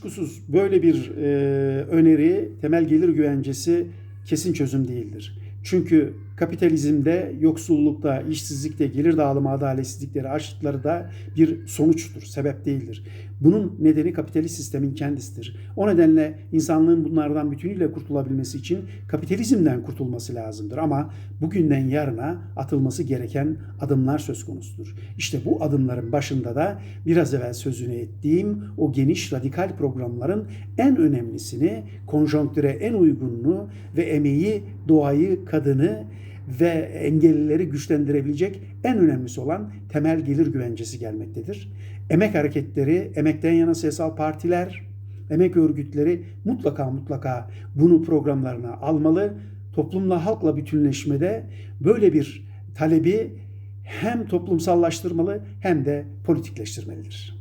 kuşkusuz böyle bir e, öneri temel gelir güvencesi kesin çözüm değildir. Çünkü kapitalizmde yoksullukta, işsizlikte, gelir dağılımı adaletsizlikleri, açlıkları da bir sonuçtur, sebep değildir. Bunun nedeni kapitalist sistemin kendisidir. O nedenle insanlığın bunlardan bütünüyle kurtulabilmesi için kapitalizmden kurtulması lazımdır. Ama bugünden yarına atılması gereken adımlar söz konusudur. İşte bu adımların başında da biraz evvel sözünü ettiğim o geniş radikal programların en önemlisini, konjonktüre en uygununu ve emeği, doğayı, kadını ve engellileri güçlendirebilecek en önemlisi olan temel gelir güvencesi gelmektedir. Emek hareketleri, emekten yana siyasal partiler, emek örgütleri mutlaka mutlaka bunu programlarına almalı. Toplumla halkla bütünleşmede böyle bir talebi hem toplumsallaştırmalı hem de politikleştirmelidir.